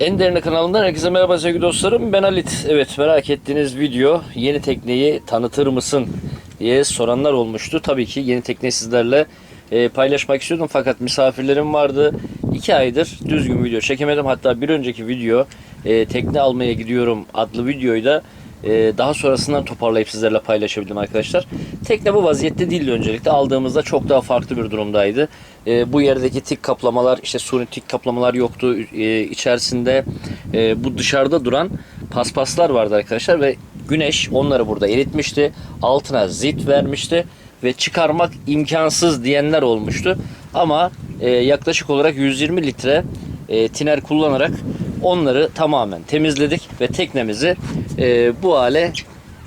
En Derine kanalından herkese merhaba sevgili dostlarım. Ben Halit. Evet merak ettiğiniz video yeni tekneyi tanıtır mısın diye soranlar olmuştu. Tabii ki yeni tekneyi sizlerle e, paylaşmak istiyordum fakat misafirlerim vardı. 2 aydır düzgün video çekemedim. Hatta bir önceki video e, tekne almaya gidiyorum adlı videoyu da e, daha sonrasından toparlayıp sizlerle paylaşabildim arkadaşlar. Tekne bu vaziyette değildi öncelikle. Aldığımızda çok daha farklı bir durumdaydı. E, bu yerdeki tik kaplamalar, işte suni tik kaplamalar yoktu. E, içerisinde e, bu dışarıda duran paspaslar vardı arkadaşlar ve güneş onları burada eritmişti. Altına zit vermişti ve çıkarmak imkansız diyenler olmuştu. Ama e, yaklaşık olarak 120 litre e, tiner kullanarak onları tamamen temizledik ve teknemizi e, bu hale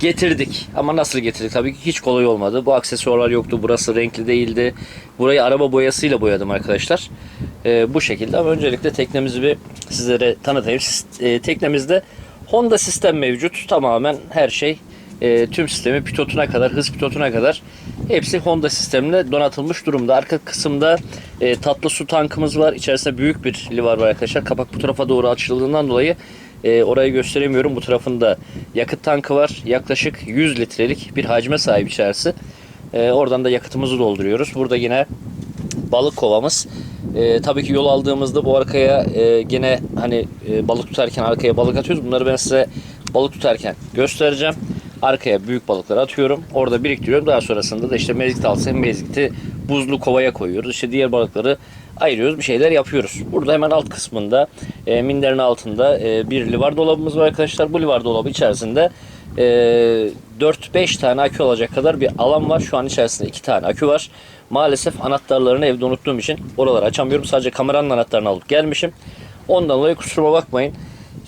getirdik. Ama nasıl getirdik? Tabii ki hiç kolay olmadı. Bu aksesuarlar yoktu. Burası renkli değildi. Burayı araba boyasıyla boyadım arkadaşlar. E, bu şekilde ama öncelikle teknemizi bir sizlere tanıtayım. E, teknemizde Honda sistem mevcut. Tamamen her şey e, tüm sistemi pitotuna kadar, hız pitotuna kadar hepsi Honda sistemle donatılmış durumda. Arka kısımda e, tatlı su tankımız var. İçerisinde büyük bir livar var arkadaşlar. Kapak bu tarafa doğru açıldığından dolayı e, orayı gösteremiyorum. Bu tarafında yakıt tankı var. Yaklaşık 100 litrelik bir hacme sahip içerisi. E, oradan da yakıtımızı dolduruyoruz. Burada yine balık kovamız. E, tabii ki yol aldığımızda bu arkaya e, gene hani e, balık tutarken arkaya balık atıyoruz. Bunları ben size balık tutarken göstereceğim. Arkaya büyük balıkları atıyorum. Orada biriktiriyorum. Daha sonrasında da işte mezgit alsa mezgiti buzlu kovaya koyuyoruz. İşte diğer balıkları ayırıyoruz. Bir şeyler yapıyoruz. Burada hemen alt kısmında e, minderin altında e, bir livar dolabımız var arkadaşlar. Bu livar dolabı içerisinde e, 4-5 tane akü olacak kadar bir alan var. Şu an içerisinde 2 tane akü var. Maalesef anahtarlarını evde unuttuğum için oraları açamıyorum. Sadece kameranın anahtarını alıp gelmişim. Ondan dolayı kusuruma bakmayın.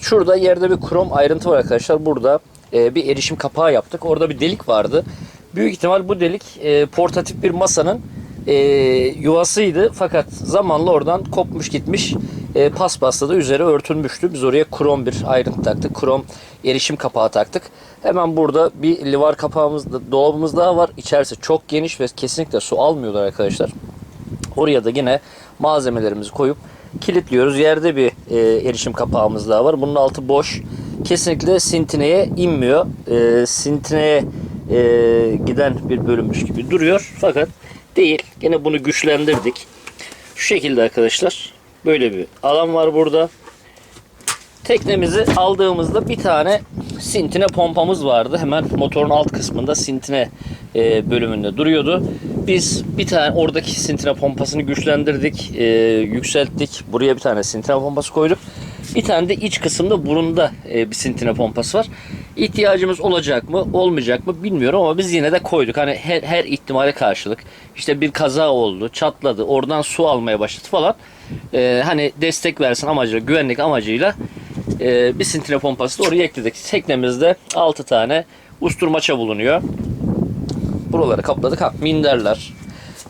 Şurada yerde bir krom ayrıntı var arkadaşlar. Burada e, bir erişim kapağı yaptık. Orada bir delik vardı. Büyük ihtimal bu delik e, portatif bir masanın e, yuvasıydı. Fakat zamanla oradan kopmuş gitmiş. E, paspasla da üzeri örtülmüştü. Biz oraya krom bir ayrıntı taktık. Krom erişim kapağı taktık. Hemen burada bir livar kapağımız, dolabımız daha var. İçerisi çok geniş ve kesinlikle su almıyorlar arkadaşlar. Oraya da yine malzemelerimizi koyup kilitliyoruz. Yerde bir e, erişim kapağımız daha var. Bunun altı boş. Kesinlikle sintineye inmiyor. E, sintineye e, giden bir bölümmüş gibi duruyor. Fakat değil. Yine bunu güçlendirdik. Şu şekilde arkadaşlar. Böyle bir alan var burada. Teknemizi aldığımızda bir tane sintine pompamız vardı. Hemen motorun alt kısmında sintine e, bölümünde duruyordu. Biz bir tane oradaki sintine pompasını güçlendirdik, e, yükselttik. Buraya bir tane sintine pompası koyduk. Bir tane de iç kısımda burunda e, bir sintine pompası var. İhtiyacımız olacak mı, olmayacak mı bilmiyorum ama biz yine de koyduk. Hani her, her ihtimale karşılık. İşte bir kaza oldu, çatladı, oradan su almaya başladı falan. E, hani destek versin amacıyla, güvenlik amacıyla e, bir sintine pompası da oraya ekledik. Teknemizde 6 tane usturmaça bulunuyor. Buraları kapladık. Ha, minderler.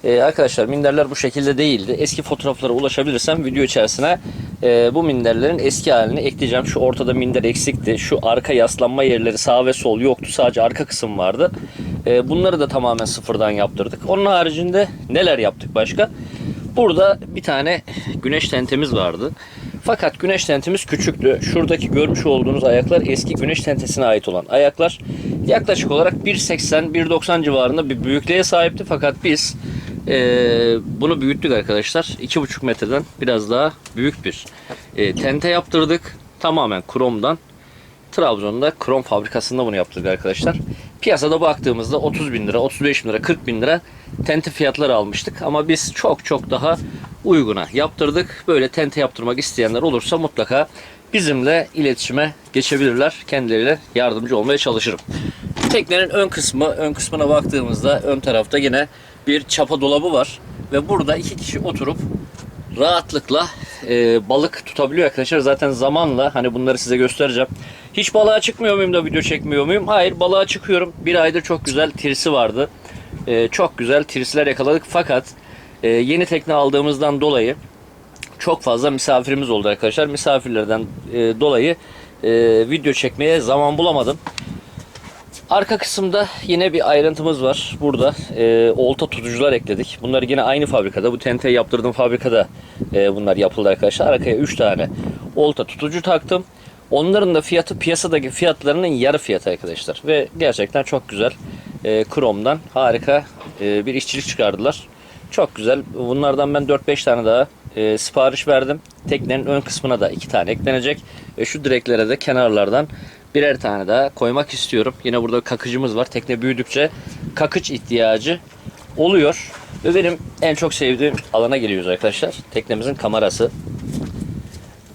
Ee, arkadaşlar minderler bu şekilde değildi. Eski fotoğraflara ulaşabilirsem video içerisine e, bu minderlerin eski halini ekleyeceğim. Şu ortada minder eksikti. Şu arka yaslanma yerleri sağ ve sol yoktu. Sadece arka kısım vardı. E, bunları da tamamen sıfırdan yaptırdık. Onun haricinde neler yaptık başka? Burada bir tane güneş tentemiz vardı. Fakat güneş tentimiz küçüktü. Şuradaki görmüş olduğunuz ayaklar eski güneş tentesine ait olan ayaklar. Yaklaşık olarak 1.80-1.90 civarında bir büyüklüğe sahipti. Fakat biz eee, bunu büyüttük arkadaşlar. 2.5 metreden biraz daha büyük bir eee, tente yaptırdık. Tamamen kromdan. Trabzon'da krom fabrikasında bunu yaptık arkadaşlar. Piyasada baktığımızda 30 bin lira, 35 bin lira, 40 bin lira tente fiyatları almıştık. Ama biz çok çok daha uyguna yaptırdık. Böyle tente yaptırmak isteyenler olursa mutlaka bizimle iletişime geçebilirler. Kendileriyle yardımcı olmaya çalışırım. Teknenin ön kısmı, ön kısmına baktığımızda ön tarafta yine bir çapa dolabı var. Ve burada iki kişi oturup rahatlıkla e, balık tutabiliyor arkadaşlar. Zaten zamanla hani bunları size göstereceğim. Hiç balığa çıkmıyor muyum da video çekmiyor muyum? Hayır balığa çıkıyorum. Bir aydır çok güzel tirsi vardı. E, çok güzel tirsiler yakaladık. Fakat e, yeni tekne aldığımızdan dolayı çok fazla misafirimiz oldu arkadaşlar. Misafirlerden e, dolayı e, video çekmeye zaman bulamadım. Arka kısımda yine bir ayrıntımız var. Burada e, olta tutucular ekledik. Bunları yine aynı fabrikada. Bu tenteyi yaptırdığım fabrikada e, bunlar yapıldı arkadaşlar. Arkaya 3 tane olta tutucu taktım. Onların da fiyatı piyasadaki fiyatlarının yarı fiyatı arkadaşlar. Ve gerçekten çok güzel. E, kromdan harika e, bir işçilik çıkardılar. Çok güzel. Bunlardan ben 4-5 tane daha e, sipariş verdim. Teknenin ön kısmına da 2 tane eklenecek. Ve şu direklere de kenarlardan birer tane daha koymak istiyorum. Yine burada kakıcımız var. Tekne büyüdükçe kakıç ihtiyacı oluyor. Ve benim en çok sevdiğim alana geliyoruz arkadaşlar. Teknemizin kamerası.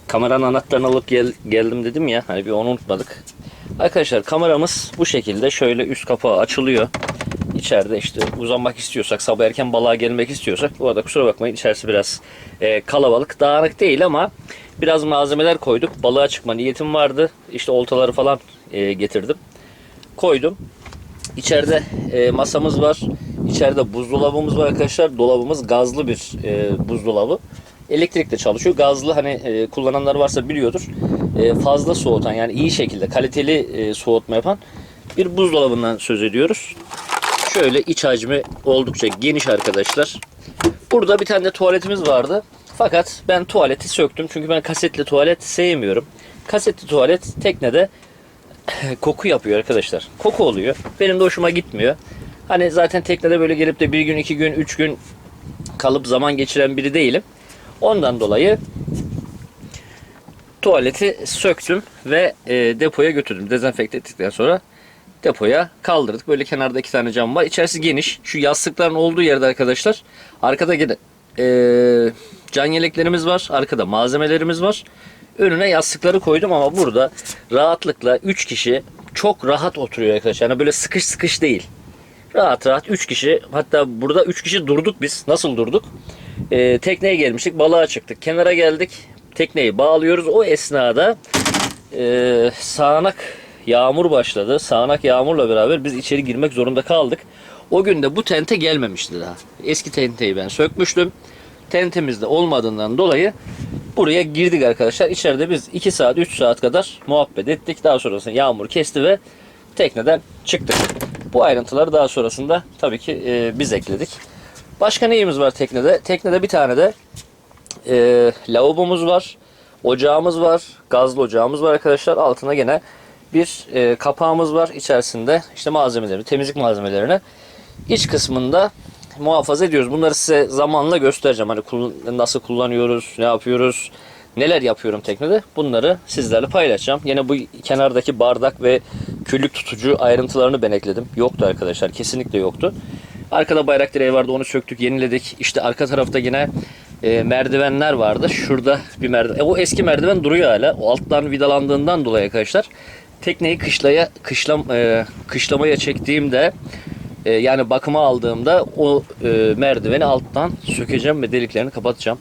Kameranın anahtarını alıp gel- geldim dedim ya. Hani bir onu unutmadık. Arkadaşlar kameramız bu şekilde şöyle üst kapağı açılıyor. İçeride işte uzanmak istiyorsak, sabah erken balığa gelmek istiyorsak bu arada kusura bakmayın içerisi biraz e, kalabalık, dağınık değil ama biraz malzemeler koyduk. Balığa çıkma niyetim vardı. İşte oltaları falan e, getirdim. Koydum. İçeride e, masamız var. İçeride buzdolabımız var arkadaşlar. Dolabımız gazlı bir e, buzdolabı. Elektrikle çalışıyor. Gazlı hani e, kullananlar varsa biliyordur. E, fazla soğutan yani iyi şekilde kaliteli e, soğutma yapan bir buzdolabından söz ediyoruz. Şöyle iç hacmi oldukça geniş arkadaşlar. Burada bir tane de tuvaletimiz vardı. Fakat ben tuvaleti söktüm. Çünkü ben kasetli tuvalet sevmiyorum. Kasetli tuvalet teknede koku yapıyor arkadaşlar. Koku oluyor. Benim de hoşuma gitmiyor. Hani zaten teknede böyle gelip de bir gün, iki gün, üç gün kalıp zaman geçiren biri değilim. Ondan dolayı tuvaleti söktüm ve e, depoya götürdüm. Dezenfekte ettikten sonra depoya kaldırdık. Böyle kenarda iki tane cam var. İçerisi geniş. Şu yastıkların olduğu yerde arkadaşlar. Arkada yine e, can yeleklerimiz var. Arkada malzemelerimiz var. Önüne yastıkları koydum ama burada rahatlıkla 3 kişi çok rahat oturuyor arkadaşlar. Yani böyle sıkış sıkış değil. Rahat rahat 3 kişi hatta burada 3 kişi durduk biz. Nasıl durduk? Ee, tekneye gelmiştik balığa çıktık. Kenara geldik. Tekneyi bağlıyoruz. O esnada e, sağanak yağmur başladı. Sağanak yağmurla beraber biz içeri girmek zorunda kaldık. O gün de bu tente gelmemişti daha. Eski tenteyi ben sökmüştüm. Tentemizde olmadığından dolayı buraya girdik arkadaşlar. İçeride biz 2 saat 3 saat kadar muhabbet ettik. Daha sonrasında yağmur kesti ve tekneden çıktık. Bu ayrıntıları daha sonrasında tabii ki e, biz ekledik. Başka neyimiz var teknede? Teknede bir tane de e, lavabomuz var. Ocağımız var. Gazlı ocağımız var arkadaşlar. Altına gene bir e, kapağımız var. İçerisinde işte malzemeleri, temizlik malzemelerini iç kısmında muhafaza ediyoruz. Bunları size zamanla göstereceğim. Hani nasıl kullanıyoruz, ne yapıyoruz, neler yapıyorum teknede. Bunları sizlerle paylaşacağım. Yine bu kenardaki bardak ve küllük tutucu ayrıntılarını ben ekledim. Yoktu arkadaşlar. Kesinlikle yoktu. Arkada bayrak direği vardı. Onu söktük, yeniledik. İşte arka tarafta yine e, merdivenler vardı. Şurada bir merdiven. E, o eski merdiven duruyor hala. O alttan vidalandığından dolayı arkadaşlar tekneyi kışlaya kışlam e, kışlamaya çektiğimde e, yani bakıma aldığımda o e, merdiveni alttan sökeceğim ve deliklerini kapatacağım.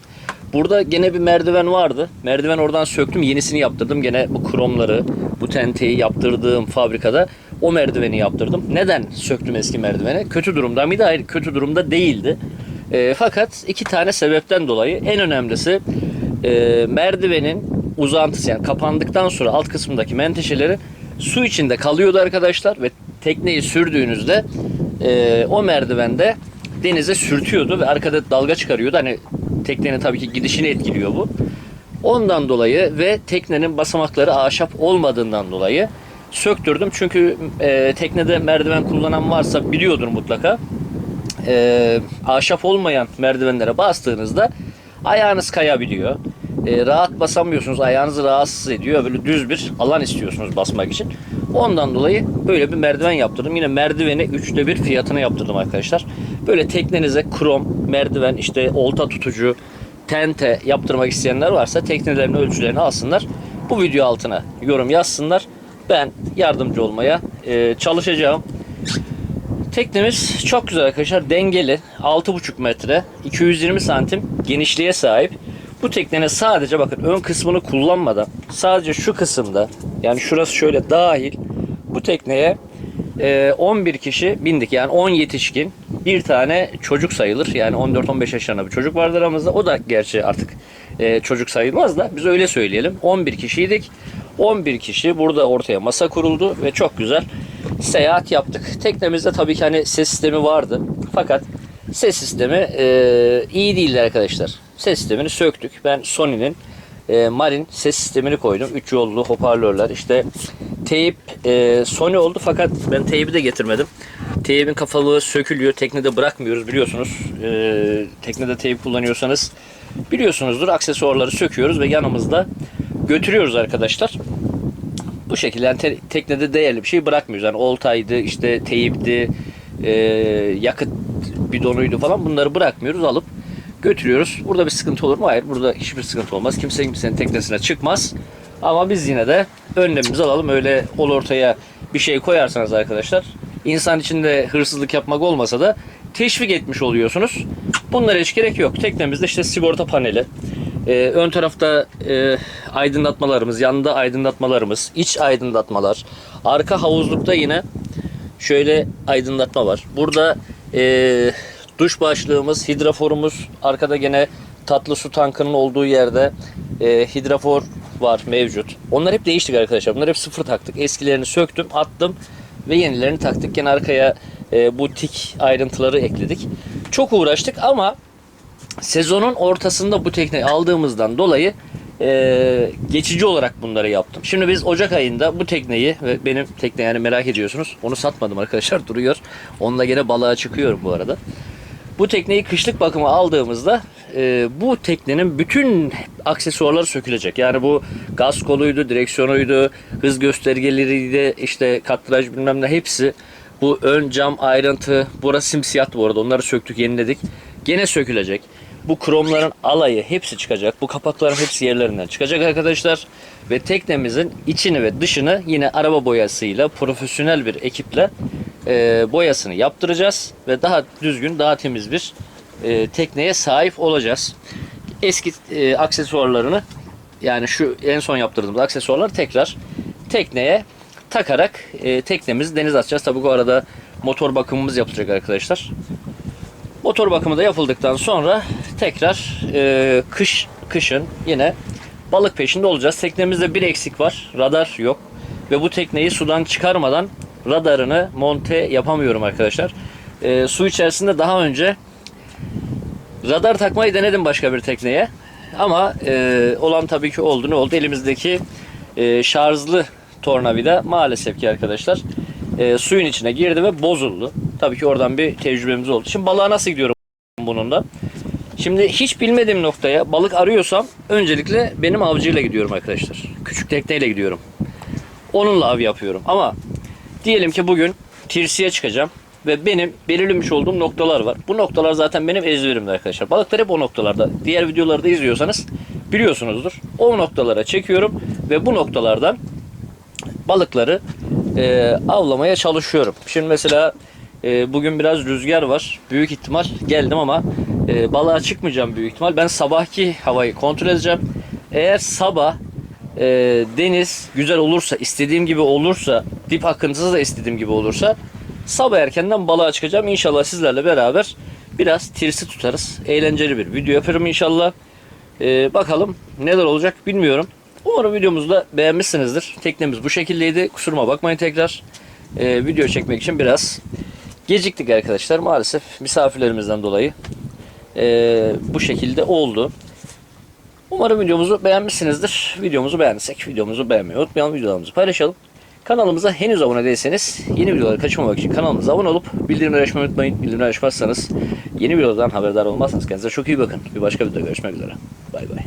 Burada gene bir merdiven vardı. Merdiven oradan söktüm. Yenisini yaptırdım. Gene bu kromları, bu tenteyi yaptırdığım fabrikada o merdiveni yaptırdım. Neden söktüm eski merdiveni? Kötü durumda mıydı? Hayır, kötü durumda değildi. E, fakat iki tane sebepten dolayı en önemlisi e, merdivenin uzantısı yani kapandıktan sonra alt kısmındaki menteşeleri su içinde kalıyordu arkadaşlar ve tekneyi sürdüğünüzde e, o merdivende denize sürtüyordu ve arkada dalga çıkarıyordu. Hani teknenin tabii ki gidişini etkiliyor bu. Ondan dolayı ve teknenin basamakları ahşap olmadığından dolayı söktürdüm. Çünkü e, teknede merdiven kullanan varsa biliyordur mutlaka. E, ahşap olmayan merdivenlere bastığınızda ayağınız kayabiliyor. E, rahat basamıyorsunuz. Ayağınızı rahatsız ediyor. Böyle düz bir alan istiyorsunuz basmak için. Ondan dolayı böyle bir merdiven yaptırdım. Yine merdiveni üçte bir fiyatına yaptırdım arkadaşlar. Böyle teknenize krom, merdiven, işte olta tutucu, tente yaptırmak isteyenler varsa teknelerinin ölçülerini alsınlar. Bu video altına yorum yazsınlar. Ben yardımcı olmaya e, çalışacağım. Teknemiz çok güzel arkadaşlar. Dengeli. 6,5 metre. 220 santim genişliğe sahip. Bu teknenin sadece bakın ön kısmını kullanmadan sadece şu kısımda yani şurası şöyle dahil bu tekneye e, 11 kişi bindik. Yani 10 yetişkin bir tane çocuk sayılır. Yani 14-15 yaşlarında bir çocuk vardır aramızda. O da gerçi artık e, çocuk sayılmaz da biz öyle söyleyelim. 11 kişiydik. 11 kişi burada ortaya masa kuruldu ve çok güzel seyahat yaptık. Teknemizde tabii ki hani ses sistemi vardı. Fakat ses sistemi e, iyi değildi arkadaşlar. Ses sistemini söktük. Ben Sony'nin e, Marin ses sistemini koydum. 3 yollu hoparlörler. İşte teyip e, Sony oldu fakat ben teybi de getirmedim. Teybin kafalığı sökülüyor. Teknede bırakmıyoruz biliyorsunuz. E, teknede teyip kullanıyorsanız biliyorsunuzdur. Aksesuarları söküyoruz ve yanımızda götürüyoruz arkadaşlar. Bu şekilde yani te- teknede değerli bir şey bırakmıyoruz. Yani oltaydı, işte teyipti, e, yakıt bidonuydu falan bunları bırakmıyoruz. Alıp götürüyoruz. Burada bir sıkıntı olur mu? Hayır. Burada hiçbir sıkıntı olmaz. Kimse kimsenin teknesine çıkmaz. Ama biz yine de önlemimizi alalım. Öyle ol ortaya bir şey koyarsanız arkadaşlar insan içinde hırsızlık yapmak olmasa da teşvik etmiş oluyorsunuz. Bunlara hiç gerek yok. Teknemizde işte sigorta paneli, ee, ön tarafta e, aydınlatmalarımız, yanında aydınlatmalarımız, iç aydınlatmalar. Arka havuzlukta yine şöyle aydınlatma var. Burada e, duş başlığımız, hidraforumuz, arkada gene tatlı su tankının olduğu yerde e, hidrafor var mevcut. Onlar hep değiştik arkadaşlar. Bunları hep sıfır taktık. Eskilerini söktüm, attım ve yenilerini taktık. Gene arkaya e, bu tik ayrıntıları ekledik. Çok uğraştık ama sezonun ortasında bu tekneyi aldığımızdan dolayı e, geçici olarak bunları yaptım. Şimdi biz Ocak ayında bu tekneyi ve benim tekne yani merak ediyorsunuz. Onu satmadım arkadaşlar duruyor. Onunla gene balığa çıkıyorum bu arada. Bu tekneyi kışlık bakıma aldığımızda e, bu teknenin bütün aksesuarları sökülecek. Yani bu gaz koluydu, direksiyonuydu, hız göstergeleriydi, işte katraj bilmem ne hepsi. Bu ön cam ayrıntı, burası simsiyah bu arada onları söktük yeniledik. Gene sökülecek. Bu kromların alayı hepsi çıkacak. Bu kapakların hepsi yerlerinden çıkacak arkadaşlar. Ve teknemizin içini ve dışını yine araba boyasıyla profesyonel bir ekiple e, boyasını yaptıracağız. Ve daha düzgün, daha temiz bir e, tekneye sahip olacağız. Eski e, aksesuarlarını yani şu en son yaptırdığımız aksesuarları tekrar tekneye takarak e, teknemizi denize atacağız. Tabii bu arada motor bakımımız yapılacak arkadaşlar. Motor bakımı da yapıldıktan sonra tekrar e, kış kışın yine balık peşinde olacağız. Teknemizde bir eksik var. Radar yok. Ve bu tekneyi sudan çıkarmadan radarını monte yapamıyorum arkadaşlar. E, su içerisinde daha önce radar takmayı denedim başka bir tekneye. Ama e, olan tabii ki oldu. Ne oldu? Elimizdeki e, şarjlı tornavida maalesef ki arkadaşlar e, suyun içine girdi ve bozuldu. Tabii ki oradan bir tecrübemiz oldu. Şimdi balığa nasıl gidiyorum bununla? Şimdi hiç bilmediğim noktaya balık arıyorsam öncelikle benim avcıyla gidiyorum arkadaşlar. Küçük tekneyle gidiyorum. Onunla av yapıyorum. Ama diyelim ki bugün tirsiye çıkacağım ve benim belirlemiş olduğum noktalar var. Bu noktalar zaten benim ezberimde arkadaşlar. Balıklar hep o noktalarda. Diğer videoları da izliyorsanız biliyorsunuzdur. O noktalara çekiyorum ve bu noktalardan balıkları e, avlamaya çalışıyorum. Şimdi mesela e, bugün biraz rüzgar var. Büyük ihtimal geldim ama e, balığa çıkmayacağım büyük ihtimal. Ben sabahki havayı kontrol edeceğim. Eğer sabah e, deniz güzel olursa, istediğim gibi olursa, dip akıntısı da istediğim gibi olursa sabah erkenden balığa çıkacağım. İnşallah sizlerle beraber biraz tirsi tutarız. Eğlenceli bir video yaparım inşallah. E, bakalım neler olacak bilmiyorum. Umarım videomuzu da beğenmişsinizdir. Teknemiz bu şekildeydi. Kusuruma bakmayın tekrar. Ee, video çekmek için biraz geciktik arkadaşlar. Maalesef misafirlerimizden dolayı ee, bu şekilde oldu. Umarım videomuzu beğenmişsinizdir. Videomuzu beğendiysek videomuzu beğenmeyi unutmayalım. Videolarımızı paylaşalım. Kanalımıza henüz abone değilseniz yeni videoları kaçırmamak için kanalımıza abone olup bildirimleri açmayı unutmayın. Bildirimleri açmazsanız yeni videolardan haberdar olmazsınız. Kendinize çok iyi bakın. Bir başka videoda görüşmek üzere. Bay bay.